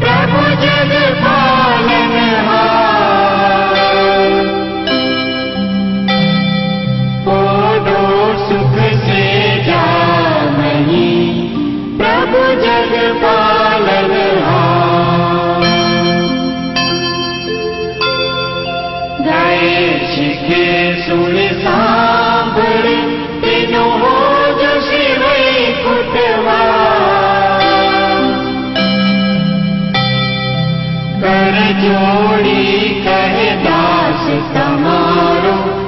प्रभु जग पा सुखे जा प्रभु जग पाल गणे शिखे सुनि। जोड़ी ोडी दास संर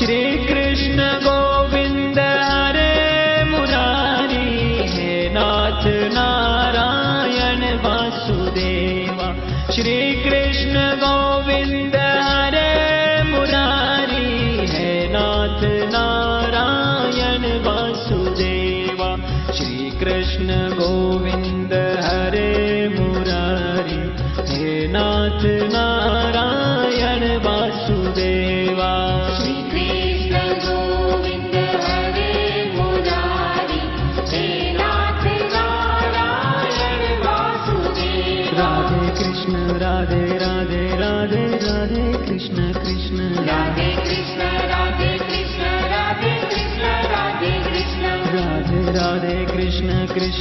श्रीकृष्ण गोविन्द हरे मुनारी हे नाथ नारायण वासुदेवा। श्रीकृष्ण गोविन्द हरे मुनारी हे नाथ नारायण वासुदेवा। श्रीकृष्ण गोविन्द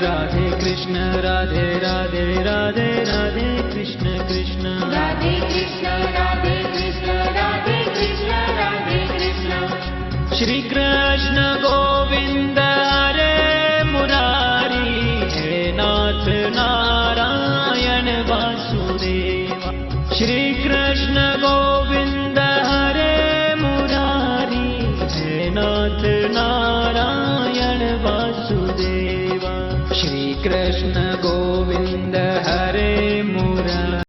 कृष्ण श्री कृष्ण गोविन्द हरे मुरारी हे नाथ नारायण वासुदेव। श्री कृष्ण